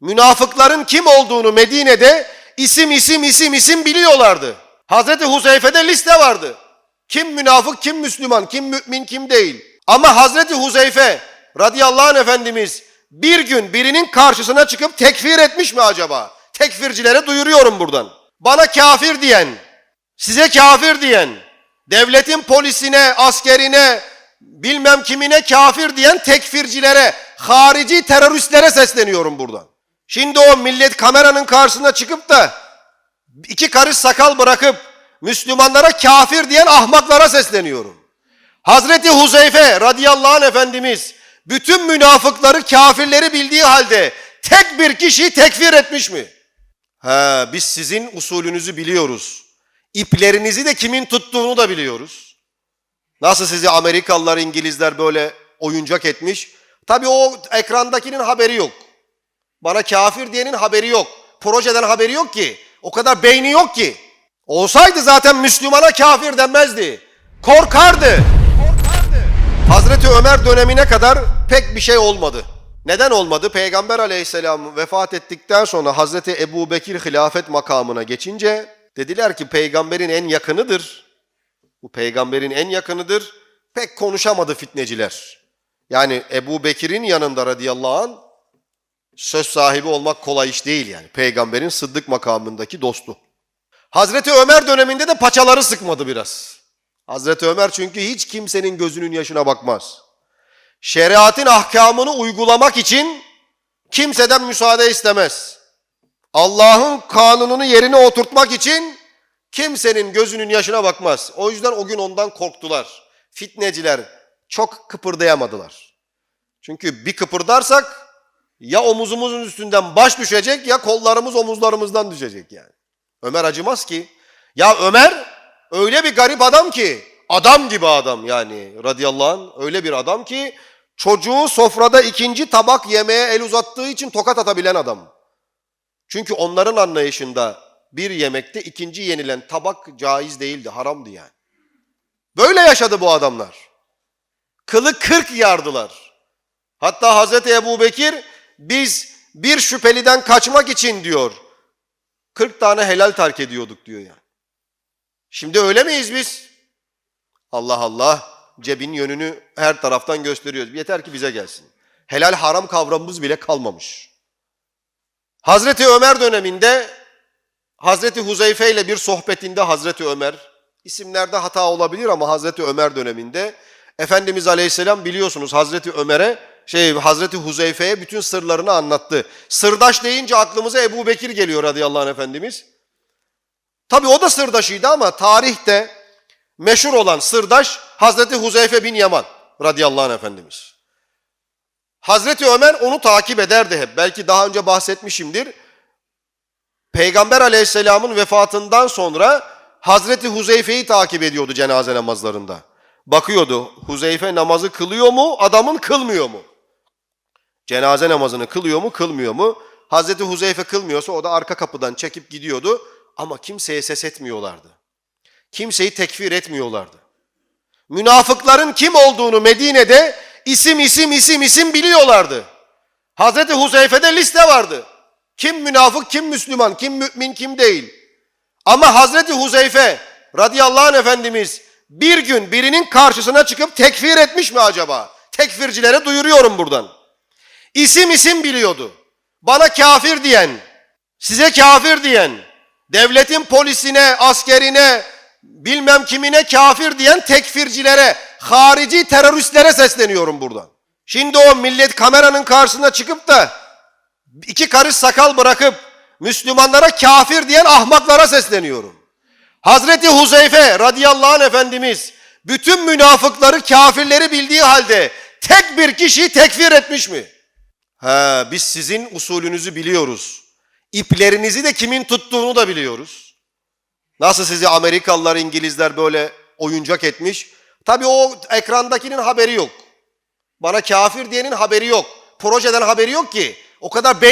Münafıkların kim olduğunu Medine'de isim isim isim isim biliyorlardı. Hazreti Huzeyfe'de liste vardı. Kim münafık, kim Müslüman, kim mümin, kim değil. Ama Hazreti Huzeyfe radıyallahu anh Efendimiz bir gün birinin karşısına çıkıp tekfir etmiş mi acaba? Tekfircilere duyuruyorum buradan. Bana kafir diyen, size kafir diyen, devletin polisine, askerine, bilmem kimine kafir diyen tekfircilere, harici teröristlere sesleniyorum buradan. Şimdi o millet kameranın karşısına çıkıp da iki karış sakal bırakıp Müslümanlara kafir diyen ahmaklara sesleniyorum. Hazreti Huzeyfe radıyallahu anh Efendimiz bütün münafıkları kafirleri bildiği halde tek bir kişiyi tekfir etmiş mi? He, biz sizin usulünüzü biliyoruz. İplerinizi de kimin tuttuğunu da biliyoruz. Nasıl sizi Amerikalılar, İngilizler böyle oyuncak etmiş? Tabii o ekrandakinin haberi yok. Bana kafir diyenin haberi yok. Projeden haberi yok ki. O kadar beyni yok ki. Olsaydı zaten Müslümana kafir denmezdi. Korkardı. Korkardı. Hazreti Ömer dönemine kadar pek bir şey olmadı. Neden olmadı? Peygamber aleyhisselam vefat ettikten sonra Hazreti Ebu Bekir hilafet makamına geçince dediler ki peygamberin en yakınıdır. Bu peygamberin en yakınıdır. Pek konuşamadı fitneciler. Yani Ebu Bekir'in yanında radıyallahu an söz sahibi olmak kolay iş değil yani. Peygamberin sıddık makamındaki dostu. Hazreti Ömer döneminde de paçaları sıkmadı biraz. Hazreti Ömer çünkü hiç kimsenin gözünün yaşına bakmaz. Şeriatın ahkamını uygulamak için kimseden müsaade istemez. Allah'ın kanununu yerine oturtmak için kimsenin gözünün yaşına bakmaz. O yüzden o gün ondan korktular. Fitneciler çok kıpırdayamadılar. Çünkü bir kıpırdarsak ya omuzumuzun üstünden baş düşecek ya kollarımız omuzlarımızdan düşecek yani. Ömer acımaz ki. Ya Ömer öyle bir garip adam ki adam gibi adam yani radıyallahu anh öyle bir adam ki çocuğu sofrada ikinci tabak yemeye el uzattığı için tokat atabilen adam. Çünkü onların anlayışında bir yemekte ikinci yenilen tabak caiz değildi, haramdı yani. Böyle yaşadı bu adamlar. Kılı kırk yardılar. Hatta Hazreti Ebu Bekir biz bir şüpheliden kaçmak için diyor 40 tane helal terk ediyorduk diyor yani. Şimdi öyle miyiz biz? Allah Allah cebin yönünü her taraftan gösteriyoruz. Yeter ki bize gelsin. Helal haram kavramımız bile kalmamış. Hazreti Ömer döneminde Hazreti Huzeyfe ile bir sohbetinde Hazreti Ömer isimlerde hata olabilir ama Hazreti Ömer döneminde Efendimiz Aleyhisselam biliyorsunuz Hazreti Ömer'e şey Hazreti Huzeyfe'ye bütün sırlarını anlattı. Sırdaş deyince aklımıza Ebu Bekir geliyor radıyallahu anh Efendimiz. Tabi o da sırdaşıydı ama tarihte meşhur olan sırdaş Hazreti Huzeyfe bin Yaman radıyallahu anh Efendimiz. Hazreti Ömer onu takip ederdi hep. Belki daha önce bahsetmişimdir. Peygamber aleyhisselamın vefatından sonra Hazreti Huzeyfe'yi takip ediyordu cenaze namazlarında. Bakıyordu Huzeyfe namazı kılıyor mu, adamın kılmıyor mu? Cenaze namazını kılıyor mu, kılmıyor mu? Hazreti Huzeyfe kılmıyorsa o da arka kapıdan çekip gidiyordu ama kimseye ses etmiyorlardı. Kimseyi tekfir etmiyorlardı. Münafıkların kim olduğunu Medine'de isim isim isim isim biliyorlardı. Hazreti Huzeyfe'de liste vardı. Kim münafık, kim Müslüman, kim mümin, kim değil. Ama Hazreti Huzeyfe radıyallahu anh Efendimiz bir gün birinin karşısına çıkıp tekfir etmiş mi acaba? Tekfircilere duyuruyorum buradan. İsim isim biliyordu. Bana kafir diyen, size kafir diyen, devletin polisine, askerine, bilmem kimine kafir diyen tekfircilere, harici teröristlere sesleniyorum buradan. Şimdi o millet kameranın karşısına çıkıp da iki karış sakal bırakıp Müslümanlara kafir diyen ahmaklara sesleniyorum. Hazreti Huzeyfe radıyallahu anh Efendimiz bütün münafıkları kafirleri bildiği halde tek bir kişiyi tekfir etmiş mi? He, biz sizin usulünüzü biliyoruz. İplerinizi de kimin tuttuğunu da biliyoruz. Nasıl sizi Amerikalılar, İngilizler böyle oyuncak etmiş? Tabii o ekrandakinin haberi yok. Bana kafir diyenin haberi yok. Projeden haberi yok ki. O kadar beyin